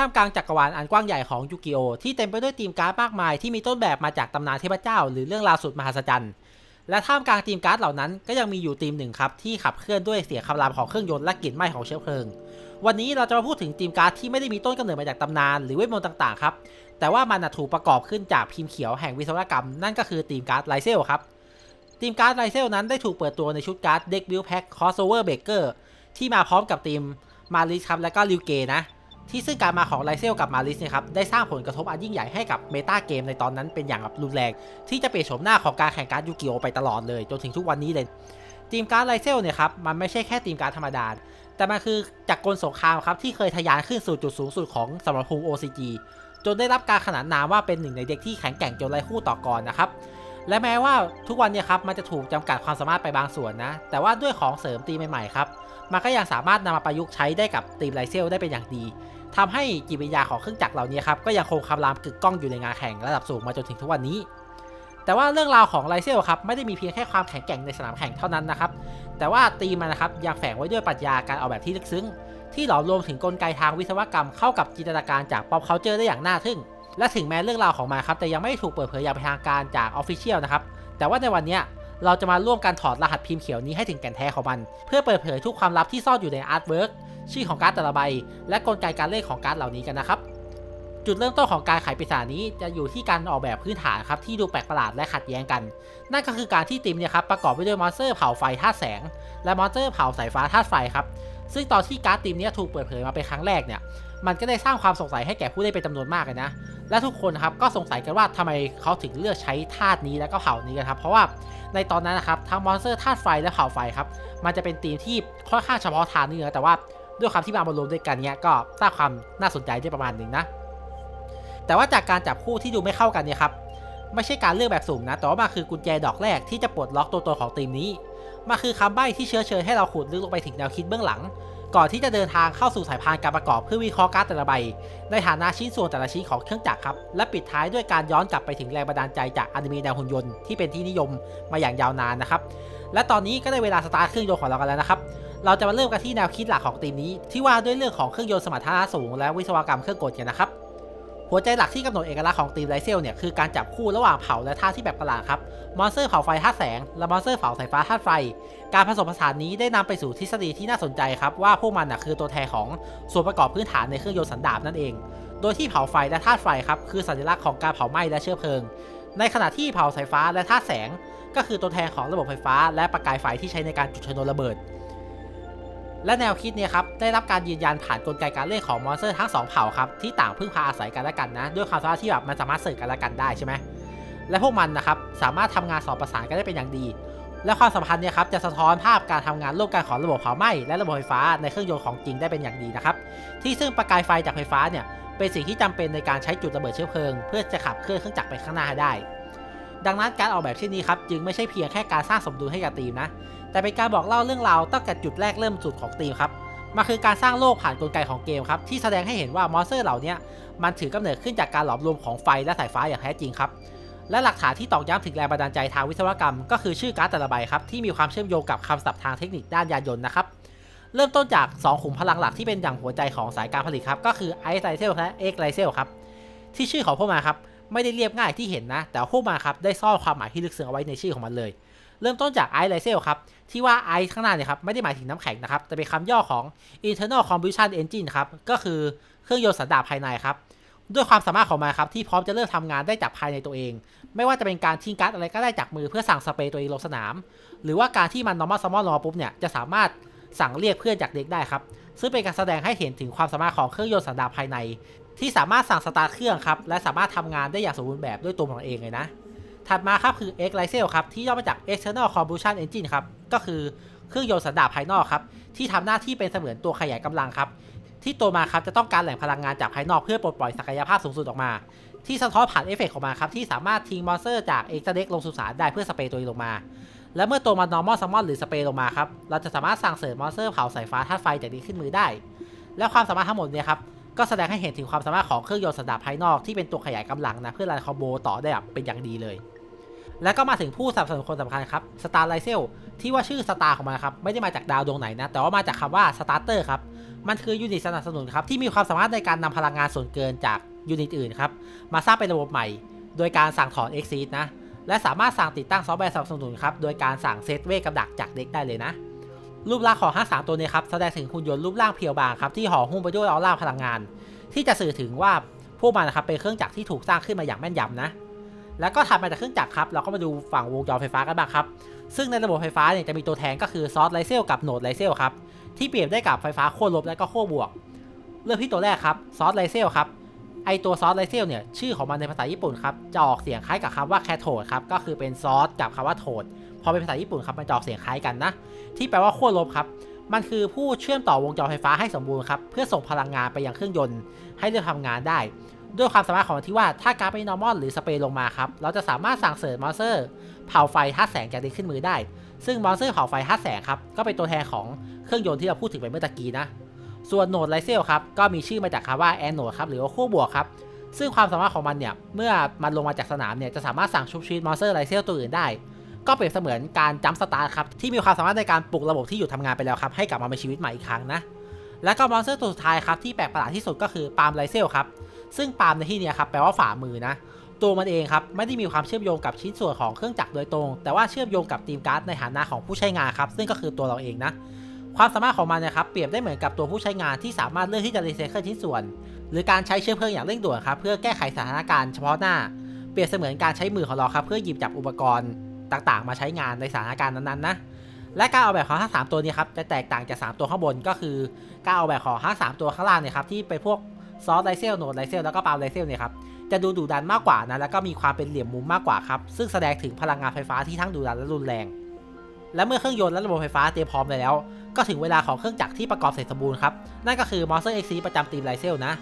ท่ามกลางจักรวาลอันกว้างใหญ่ของยูกิโอที่เต็มไปด้วยทีมการ์ดมากมายที่มีต้นแบบมาจากตำนานเทพเจ้า หรือเรื่องราวสุดมหัศจรรย์ และท่ามกลางทีมการ์ดเหล่านั้นก็ยังมีอยู่ทีมหนึ่งครับที่ขับเคลื่อนด้วยเสียงคำรามของเครื่องยนต์และกลิ่นไหม้ของเชื้อเพลิง วันนี้เราจะมาพูดถึงทีมการ์ดที่ไม่ได้มีต้นกำเนิดมาจากตำนานหรือเวทมนต์ต่างๆครับ แต่ว่ามันถูกประกอบขึ้นจากพิมพ์เขียวแห่งวิศวกรรมนั่นก็คือทีมการ์ดไลเซลครับทีมการ์ดไลเซลนั้นได้ถูกเปิดตัวในชุดการ์ดเด็กบิลแพ็คคอสโอเวอร์เบเกอร์ที่มาพร้อมกับทีมมาริสครับและก็ลิวเกนะ ที่ซึ่งการมาของไลเซลกับมาริสเนี่ยครับได้สร้างผลกระทบอันยิ่งใหญ่ให้กับเมตาเกมในตอนนั้นเป็นอย่างแบบรุนแรง ที่จะเปลี่ยนโฉมหน้าของการแข่งการ์ดยูกิโอไปตลอดเลยจนถึงทุกวันนี้เลยทีมการ์ดไลเซลเนี่ยครับมันไม่ใช่แค่ทีมการ์ดธรรมดา แต่มันคือจักกลสงครามครับที่เคยทะยานขึ้นสู่จุดสูงสุดของสมรภูมิ OCG จนได้รับการขนานนามว่าเป็นหนึ่งในเด็กที่แข็งแกร่งจนไร้คู่ต่อกรนะครับและแม้ว่าทุกวันเนี่ยครับมันจะถูกจำกัดความสามารถไปบางส่วนนะ แต่ว่าด้วยของเสริมตีใหม่ๆครับมันก็ยังสามารถนำมาประยุกต์ใช้ได้กับทีมไลเซลได้เป็นอย่างดี ทำให้จิตวิญญาของเครื่องจักรเหล่านี้ครับก็ยังคงคำรามกึกก้องอยู่ในงานแข่งระดับสูงมาจนถึงทุกวันนี้ แต่ว่าเรื่องราวของไลเซลครับไม่ได้มีเพียงแค่ความแข็งแกร่งในสนามแข่งเท่านั้นนะครับแต่ว่าตีมันนะครับยังแฝงไว้ด้วยปรัชญาการออกแบบที่ลึกซึ้ง ที่หลอมรวมถึงกลไกทางวิศวกรรมเข้ากับจินตนาการจาก pop culture ได้อย่างน่าทึ่ง และถึงแม้เรื่องราวของมันครับแต่ยังไม่ถูกเปิดเผยอย่างเป็นทางการจาก Official นะครับแต่ว่าในวันนี้ เราจะมาร่วมกันถอดรหัสพิมพ์เขียวนี้ให้ถึงแก่นแท้ของมัน เพื่อเปิดเผยทุกความลับที่ซ่อนอยู่ในอาร์ตเวิร์กชื่อของการ์ดแต่ละใบ และกลไกการเล่นของการ์ดเหล่านี้กันนะครับ จุดเริ่มต้นของการไขปริศนานี้จะอยู่ที่การออกแบบพื้นฐานครับที่ดูแปลกประหลาดและขัดแย้งกัน นั่นก็คือการที่ตีมเนี่ยครับประกอบไปด้วยมอนสเตอร์เผาไฟธาตุแสง และมอนสเตอร์เผาสายฟ้าธาตุไฟครับ ซึ่งตอนที่การ์ดทีมนี้ถูกเปิดเผยมาเป็นครั้งแรกเนี่ย มันก็ได้สร้างความสงสัยให้แก่ผู้เล่นเป็นจำนวนมากเลยนะ และทุกคนครับก็สงสัยกันว่าทำไมเขาถึงเลือกใช้ธาตุนี้แล้วก็เผ่านี้กันครับ เพราะว่าในตอนนั้นนะครับทั้งมอนสเตอร์ธาตุไฟและเผ่าไฟครับ มันจะเป็นทีมที่ค่อนข้างเฉพาะทางนี่นะแต่ว่าด้วยความที่มามารวมด้วยกันเนี้ยก็สร้างความน่าสนใจได้ประมาณหนึ่งนะ แต่ว่าจากการจับคู่ที่ดูไม่เข้ากันเนี่ยครับไม่ใช่การเลือกแบบสุ่มนะ แต่ว่ามันคือกุญแจดอกแรกที่จะปลดล็อกตัวตนของทีมนี้ มันคือคำใบ้ที่เชื้อเชิญให้เราขุดลึกลงไปถึงแนวคิดเบื้องหลัง ก่อนที่จะเดินทางเข้าสู่สายพานการประกอบเพื่อวิเคราะห์การ์ดแต่ละใบ ในฐานะชิ้นส่วนแต่ละชิ้นของเครื่องจักรครับ และปิดท้ายด้วยการย้อนกลับไปถึงแรงบันดาลใจจากอนิเมะแนวหุ่นยนต์ที่เป็นที่นิยมมาอย่างยาวนานนะครับและตอนนี้ก็ได้เวลาสตาร์ทเครื่องยนต์ของเรากันแล้วนะครับเราจะมาเริ่มกันที่แนวคิดหลักของทีมนี้ ที่ว่าด้วยเรื่องของเครื่องยนต์สมรรถนะสูงและวิศวกรรมเครื่องกลกันนะครับ หัวใจหลักที่กำหนดเอกลักษณ์ของทีมไลเซลเนี่ยคือการจับคู่ระหว่างเผาและธาตุที่แบบประหลาดครับมอนสเตอร์เผาไฟธาตุแสง และมอนสเตอร์เผาสายฟ้าธาตุไฟ การผสมผสานนี้ได้นำไปสู่ทฤษฎีที่น่าสนใจครับว่าพวกมันนะคือตัวแทนของส่วนประกอบพื้นฐานในเครื่องยนต์สันดาปนั่นเอง โดยที่เผาไฟและธาตุไฟครับคือสัญลักษณ์ของการเผาไหม้และเชื้อเพลิง ในขณะที่เผาสายฟ้าและธาตุแสง ก็คือตัวแทนของระบบไฟฟ้า และประกายไฟที่ใช้ในการจุดชนวนระเบิด และแนวคิดเนี่ยครับได้รับการยืนยันผ่านกลไกการเล่นของมอนสเตอร์ทั้งสองเผ่าครับที่ต่างพึ่งพาอาศัยกันและกันนะ ด้วยความสามารถที่แบบมันสามารถเสริมกันและกันได้ใช่ไหมและพวกมันนะครับสามารถทำงานสอดประสานกันได้เป็นอย่างดี และความสัมพันธ์เนี่ยครับจะสะท้อนภาพการทำงานร่วมกันของระบบเผาไหม้และระบบไฟฟ้าในเครื่องยนต์ของจริงได้เป็นอย่างดีนะครับที่ซึ่งประกายไฟจากไฟฟ้าเนี่ยเป็นสิ่งที่จำเป็นในการใช้จุดระเบิดเชื้อเพลิง เพื่อจะขับเคลื่อนเครื่องจักรไปข้างหน้าได้ ดังนั้นการออกแบบเช่นนี้ครับจึงไม่ใช่เพียงแค่การสร้างสมดุลให้กับทีมนะ แต่เป็นการบอกเล่าเรื่องราวตั้งแต่จุดแรกเริ่มสุดของทีมครับมันคือการสร้างโลกผ่านกลไกของเกมครับที่แสดงให้เห็นว่ามอนสเตอร์เหล่านี้มันถือกำเนิดขึ้นจากการหลอมรวมของไฟและสายฟ้าอย่างแท้จริงครับและหลักฐานที่ตอกย้ำถึงแรงบันดาลใจทางวิศวกรรม ก็คือชื่อการ์ดแต่ละใบครับที่มีความเชื่อมโยงกับคำศัพท์ทางเทคนิคด้านยานยนต์นะครับเริ่มต้นจาก 2 ขุมพลังหลักที่เป็นอย่างหัวใจของสายการผลิตครับก็คือไอซ์ไลเซลและเอ็กไลเซลครับที่ชื่อของพวกมันครับไม่ได้เรียบง่ายที่เห็นนะ แต่พวกมันครับได้ซ่อนความหมายที่ลึกซึ้งเอาไว้ในชื่อของมันเลย เริ่มต้นจากไอซ์ไลเซลครับ ที่ว่าไอซ์ข้างหน้าเนี่ยครับ ไม่ได้หมายถึงน้ำแข็งนะครับ แต่เป็นคำย่อของ internal combustion engine ครับ ก็คือเครื่องยนต์สันดาปภายในครับ ด้วยความสามารถของมันครับ ที่พร้อมจะเริ่มทำงานได้จากภายในตัวเอง ไม่ว่าจะเป็นการทิ้งก๊าร์ดอะไรก็ได้จากมือเพื่อสั่งสเปรย์ตัวเองลงสนาม หรือว่าการที่มัน normal summon รอปุ๊บเนี่ยจะสามารถสั่งเรียกเพื่อนจากเด็กได้ครับ ซึ่งเป็นการแสดงให้เห็นถึงความสามารถของเครื่องยนต์สันดาปภายใน ที่สามารถสั่งสตาร์ทเครื่องครับและสามารถทำงานได้อย่างสมบูรณ์แบบด้วยตัวมันเองเลยนะ ถัดมาครับคือ X l i c e l ครับที่ย่อมาจาก External Combustion Engine ครับก็คือเครื่องยนต์สันดาปภายนอกครับที่ทำหน้าที่เป็นเสมือนตัวขยายกำลังครับ ที่ตัวมาครับจะต้องการแหล่งพลังงานจากภายนอกเพื่อปลดปล่อยศักยภาพสูงสุดออกมา ที่สะท้อนผ่านเอฟเฟกต์ของมันครับที่สามารถทิ้งมอนสเตอร์จากเอ็กซ์เด็กลงสุสานได้เพื่อสเปรย์ตัวเองลงมา และเมื่อตัวมัน normal summon หรือสเปรย์ลงมาครับเราจะสามารถสั่งเสริมมอนสเตอร์เผาสายฟ้าธาตุไฟจากนี้ขึ้นมือได้ และความสามารถทั้งหมดเนี่ยครับ ก็แสดงให้เห็นถึงความสามารถของเครื่องยนต์สันดาปภายนอกที่เป็นตัวขยายกำลังนะเพื่อรันคอมโบต่อได้แบบเป็นอย่างดีเลย แล้วก็มาถึงผู้สนับสนุนคนสำคัญครับสตาร์ไลเซลที่ว่าชื่อสตาร์ของมันครับไม่ได้มาจากดาวดวงไหนนะแต่ว่ามาจากคำว่าสตาร์เตอร์ครับมันคือยูนิตสนับสนุนครับที่มีความสามารถในการนำพลังงานส่วนเกินจากยูนิตอื่นครับมาสร้างเป็นระบบใหม่ โดยการสั่งถอน Exceed นะและสามารถสั่งติดตั้งซอฟต์แวร์สนับสนุนครับโดยการสั่งเซตเวทกับดักจากเด็กได้เลยนะ รูปลักษณ์ของทั้งสามตัวนี้ครับแสดงถึงหุ่นยนต์รูปร่างเพียวบางครับที่ห่อหุ้มไปด้วยออร่าพลังงาน ที่จะสื่อถึงว่าพวกมันนะครับเป็นเครื่องจักรที่ถูกสร้างขึ้นมาอย่างแม่นยำนะ แล้วก็ถัดมาจากเครื่องจักรครับเราก็มาดูฝั่งวงจรไฟฟ้ากันบ้างครับซึ่งในระบบไฟฟ้าเนี่ยจะมีตัวแทนก็คือซอสไลเซลกับโหนดไลเซลครับที่เปรียบได้กับไฟฟ้าขั้วลบและก็ขั้วบวก เริ่มที่ตัวแรกครับซอสไลเซลครับไอตัวซอสไลเซลเนี่ยชื่อของมันในภาษาญี่ปุ่นครับจะออกเสียงคล้ายกับคำว่าแคโทดครับก็คือเป็นซอสกับคำว่าโทด พอเป็นภาษาญี่ปุ่นครับมันจะออกเสียงคล้ายกันนะ ที่แปลว่าขั้วลบครับ มันคือผู้เชื่อมต่อวงจรไฟฟ้าให้สมบูรณ์ครับ เพื่อส่งพลังงานไปยังเครื่องยนต์ ให้เริ่มทำงานได้ ด้วยความสามารถของมันที่ว่าถ้าการไม่นอร์มอลหรือสเปรย์ลงมาครับ เราจะสามารถสั่งเสริมมอนสเตอร์เผาไฟท่าแสงจากดินขึ้นมือได้ ซึ่งมอนสเตอร์เผาไฟท่าแสงครับ ก็เป็นตัวแทนของเครื่องยนต์ที่เราพูดถึงไปเมื่อตะกี้นะ ส่วนโหนดไลเซลครับ ก็มีชื่อมาจากคำว่าแอนโหนดครับ หรือว่าคู่บวกครับซึ่งความสามารถของมันเนี่ย เมื่อมันลงมาจากสนามเนี่ย จะสามารถสั่งชุบชีวิตมอนสเตอร์ไลเซลตัวอื่นได้ ก็เปรียบเสมือนการจัมสตาร์ครับที่มีความสามารถในการปลุกระบบที่หยุดทำงานไปแล้วครับให้กลับมามีชีวิตใหม่อีกครั้งนะแล้วก็มอนสเตอร์ตัวสุดท้ายครับที่แปลกประหลาดที่สุดก็คือปาล์มไลเซลครับซึ่งปาล์มในที่นี้ครับแปลว่าฝ่ามือนะตัวมันเองครับไม่ได้มีความเชื่อมโยงกับชิ้นส่วนของเครื่องจักรโดยตรง แต่ว่าเชื่อมโยงกับทีมการ์ดในฐานะของผู้ใช้งานครับซึ่งก็คือตัวเราเองนะความสามารถของมันนะครับเปรียบได้เหมือนกับตัวผู้ใช้งานที่สามารถเลือกที่จะรีไซเคิลชิ้นส่วน หรือการใช้เชื้อเพลิงอย่างเร่งด่วนครับเพื่อแก้ไขสถานการณ์เฉพาะหน้า เปรียบเสมือนการใช้มือของเราครับเพื่อหยิบจับอุปกรณ์ ต่างๆ มาใช้งานในสถานการณ์นั้นๆนะและการออกแบบของทั้งสามตัวนี้ครับจะแตกต่างจาก 3 ตัวข้างบนก็คือการออกแบบของทั้งสามตัวข้างล่างเนี่ยครับที่เป็นพวกซอสไลเซลโนดไลเซลแล้วก็ปาล์มไลเซลเนี่ยครับจะดูดุดันมากกว่านะแล้วก็มีความเป็นเหลี่ยมมุมมากกว่าครับซึ่งแสดงถึงพลังงานไฟฟ้าที่ทั้งดุดันและรุนแรง และเมื่อเครื่องยนต์และระบบไฟฟ้าเตรียมพร้อมแล้ว ก็ถึงเวลาของเครื่องจักรที่ประกอบเสร็จสมบูรณ์ครับนั่นก็คือ Monster X ประจำทีมไลเซลนะ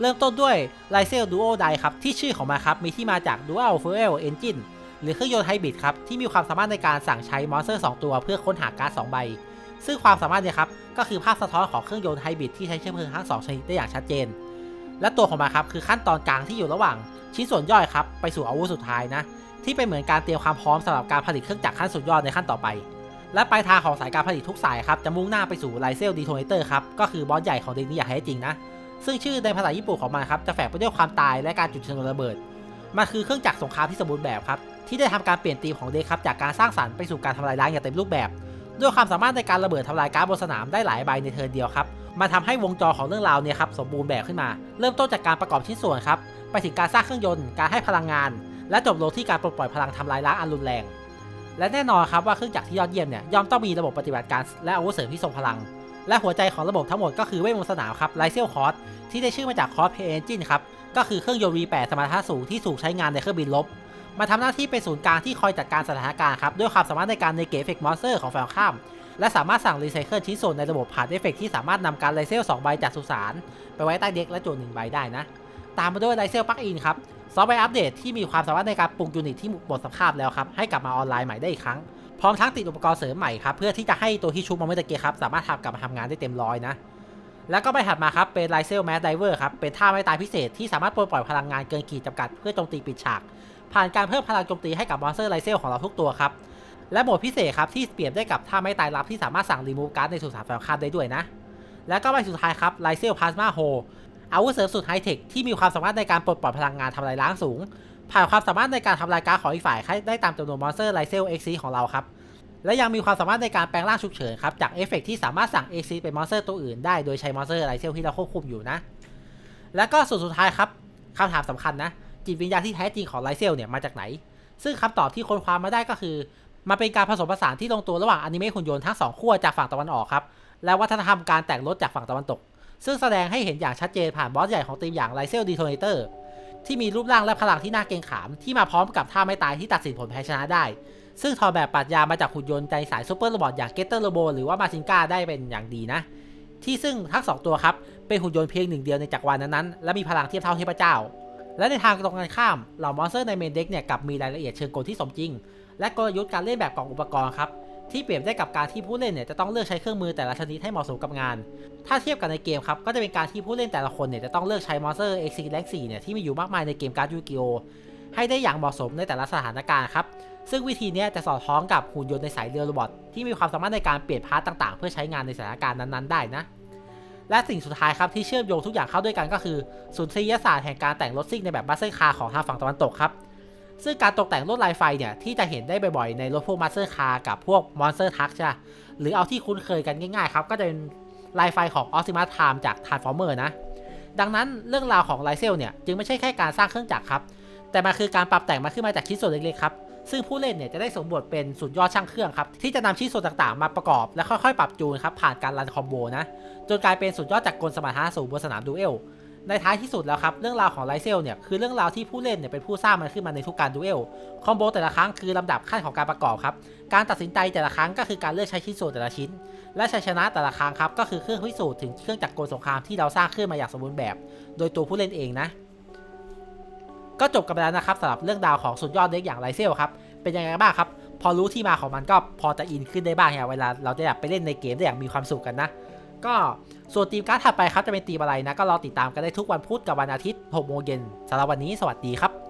เริ่มต้นด้วยไลเซล Duo Die ครับที่ชื่อของมันครับมีที่มาจาก Dual Fuel Engine หรือเครื่องยนต์ไฮบริดครับที่มีความสามารถในการสั่งใช้มอนสเตอร์ 2 ตัวเพื่อค้นหาการ์ด2ใบ ซึ่งความสามารถเนี่ยครับก็คือภาพสะท้อนของเครื่องยนต์ไฮบริดที่ใช้เชื้อเพลิงทั้งสองชนิดได้อย่างชัดเจน และตัวของมันครับคือขั้นตอนกลางที่อยู่ระหว่าง ชิ้นส่วนย่อยครับไปสู่อาวุธสุดท้ายนะที่เป็นเหมือนการเตรียมความพร้อมสำหรับการผลิตเครื่องจักรขั้นสุดยอดในขั้นต่อไป และปลายทางของสายการผลิตทุกสายครับจะมุ่งหน้าไปสู่ไลเซลดีโทเนเตอร์ครับก็คือบอสใหญ่ของเด็กนี้อย่างแท้จริงนะซึ่งชื่อในภาษาญี่ปุ่นของมันครับจะแฝงไปด้วยความตายและการจุดชนวนระเบิด มันคือเครื่องจักรสงครามที่สมบูรณ์แบบครับที่ได้ทำการเปลี่ยนธีมของเดครับจากการสร้างสรรค์ไปสู่การทำลายล้างอย่างเต็มรูปแบบ ด้วยความสามารถในการระเบิดทำลายการ์ดบนสนามได้หลายใบในเทิร์นเดียวครับมาทำให้วงจรของเรื่องราวเนี่ยครับสมบูรณ์แบบขึ้นมา เริ่มต้นจากการประกอบชิ้นส่วนครับไปถึงการสร้างเครื่องยนต์การให้พลังงาน และจบลงที่การปลดปล่อยพลังทำลายล้างอันรุนแรง และแน่นอนครับว่าเครื่องจักรที่ยอดเยี่ยมเนี่ยย่อมต้องมีระบบปฏิบัติการและอาวุธเสริมที่ทรงพลัง และหัวใจของระบบทั้งหมดก็คือเวทมนต์สนามครับไลเซลคอร์สที่ได้ชื่อมาจากคอร์สเพย์เอนจินครับก็คือเครื่องยนต์ V8 สมรรถนะสูงที่ถูกใช้งานในเครื่องบินรบมาทำหน้าที่เป็นศูนย์กลางที่คอยจัดการสถานการณ์ครับด้วยความสามารถในการเนเกตเฟเฟกมอนสเตอร์ของฝ่ายตรงข้าม และสามารถสั่งรีไซเคิลชิ้นส่วนในระบบผ่านเอฟเฟกต์ที่สามารถนำการไลเซล2ใบจากสุสานไปไว้ใต้เด็กและโจนหนึ่งใบได้นะ ตามมาด้วยไลเซลปลั๊กอินครับซอฟต์แวร์อัปเดตที่มีความสามารถในการปรุงยูนิตที่หมดสภาพแล้วครับให้กลับมาออนไลน์ใหม่ได้อีกครั้ง พร้อมทั้งติดอุปกรณ์เสริมใหม่ครับ เพื่อที่จะให้ตัวที่ชุบมาเมื่อตะกี้ครับ สามารถทำกลับมาทำงานได้เต็มร้อยนะ แล้วก็ไปถัดมาครับ เป็นไลเซลแมสไดเวอร์ครับ เป็นท่าไม่ตายพิเศษที่สามารถปลดปล่อยพลังงานเกินขีดจำกัดเพื่อโจมตีปิดฉาก ผ่านการเพิ่มพลังโจมตีให้กับมอนสเตอร์ไลเซลของเราทุกตัวครับและโหมดพิเศษครับที่เปรียบได้กับท่าไม่ตายลับที่สามารถสั่งรีมูฟการ์ดในสุสานแฝงคาบได้ด้วยนะ แล้วก็ใบสุดท้ายครับไลเซลพลาสมาโฮอาวุธเสริมสุดไฮเทคที่มีความสามารถในการปลดปล่อยพลังงานทำลายล้างสูง ผ่านความสามารถในการทำลายการ์ดของอีกฝ่ายให้ได้ตามจำนวนมอนสเตอร์ไลเซลเอ็กซีของเราครับ และยังมีความสามารถในการแปลงร่างฉุกเฉินครับ จากเอฟเฟกต์ที่สามารถสั่งเอ็กซีเป็นมอนสเตอร์ตัวอื่นได้โดยใช้มอนสเตอร์ไลเซลที่เราควบคุมอยู่นะ แล้วก็ส่วนสุดท้ายครับคำถามสำคัญนะ จิตวิญญาณที่แท้จริงของไลเซลเนี่ยมาจากไหน ซึ่งคำตอบที่ค้นความมาได้ก็คือมันเป็นการผสมผสานที่ลงตัวระหว่างอนิเมะหุ่นยนต์ทั้งสองขั้วจากฝั่งตะวันออกครับและวัฒนธรรมการแต่งรถจากฝั่งตะวันตก ซึ่งแสดงให้เห็นอย่างชัดเจนผ่านบอสใหญ่ของทีมอย่างไลเซลดีโทเนเตอร์ ที่มีรูปร่างและพลังที่น่าเกรงขาม ที่มาพร้อมกับท่าไม่ตายที่ตัดสินผลแพ้ชนะได้ ซึ่งทอแบบปรัชญามาจากหุ่นยนต์ใจสายซูเปอร์โรบอทอย่างเกตเตอร์โรโบหรือว่ามาซินกาได้เป็นอย่างดีนะ ที่ซึ่งทั้งสองตัวครับเป็นหุ่นยนต์เพียงหนึ่งเดียวในจักรวาลนั้นๆและมีพลังเทียบเท่าเทพเจ้า และในทางตรงกันข้ามเหล่ามอนสเตอร์ในเมนเด็กเนี่ยกลับมีรายละเอียดเชิงกลที่สมจริง และกลยุทธ์การเล่นแบบกล่องอุปกรณ์ครับ ที่เปรียบได้กับการที่ผู้เล่นเนี่ยจะต้องเลือกใช้เครื่องมือแต่ละชนิดให้เหมาะสมกับงาน ถ้าเทียบกันในเกมครับก็จะเป็นการที่ผู้เล่นแต่ละคนเนี่ยจะต้องเลือกใช้มอนสเตอร์เอ็กซิแลกสี่เนี่ยที่มีอยู่มากมายในเกมการ์ดยูกิโอให้ได้อย่างเหมาะสมในแต่ละสถานการณ์ครับซึ่งวิธีนี้จะสอดคล้องกับหุ่นยนต์ในสายเรือโรบอทที่มีความสามารถในการเปลี่ยนพาร์ตต่างๆ เพื่อใช้งานในสถานการณ์นั้นๆได้นะและสิ่งสุดท้ายครับที่เชื่อมโยงทุกอย่างเข้าด้วยกันก็คือ สุนทรียศาสตร์แห่งการแต่งรถซิ่งในแบบบัสเซคาร์ของทางฝั่งตะวันตกครับ ซึ่งการตกแต่งลวดลายไฟเนี่ย ที่จะเห็นได้บ่อยๆ ในรถพวกมาสเตอร์คาร์กับพวกมอนสเตอร์ทักใช่ปะหรือเอาที่คุ้นเคยกันง่ายๆครับ ก็จะเป็นลายไฟของออ t i ิมั t ไทม์จาก Transformer นะ ดังนั้นเรื่องราวของไลเซลเนี่ย จึงไม่ใช่แค่การสร้างเครื่องจักรครับ แต่มันคือการปรับแต่งมาขึ้นมาจากชิ้นส่วนเล็กๆครับซึ่งผู้เล่นเนี่ยจะได้สมบทเป็นสุดยอดช่างเครื่องครับ ที่จะนำชิ้นส่วนต่างๆ มาประกอบและค่อยๆ ปรับจูนครับผ่านการรันคอมโบนะ จนกลายเป็นสุดยอดจากกลสมรรถนะสูงบนสนามดูเอล ในท้ายที่สุดแล้วครับ เรื่องราวของไลเซลเนี่ยคือเรื่องราวที่ผู้เล่นเนี่ยเป็นผู้สร้างมันขึ้นมาในทุกการดูเอลคอมโบแต่ละครั้งคือลำดับขั้นของการประกอบครับ การตัดสินใจแต่ละครั้งก็คือการเลือกใช้ชิ้นส่วนแต่ละชิ้น และชัยชนะแต่ละครั้งครับก็คือเครื่องพิสูจน์ถึงเครื่องจักรกลสงครามที่เราสร้างขึ้นมาอย่างสมบูรณ์แบบ โดยตัวผู้เล่นเองนะ ก็จบกันไปแล้วนะครับสำหรับเรื่องราวของสุดยอดเด็กอย่างไลเซลครับเป็นยังไงบ้างครับพอรู้ที่มาของมันก็พอจะอินขึ้นได้บ้างเนี่ยเวลาเราจะอยากไปเล่นในเกมได้อย่างมีความสุขกันนะ ก็ส่วนทีมการ์ดถัดไปครับจะเป็นทีมอะไรนะก็รอติดตามกันได้ทุกวันพุธกับวันอาทิตย์6โมงเย็นสำหรับวันนี้สวัสดีครับ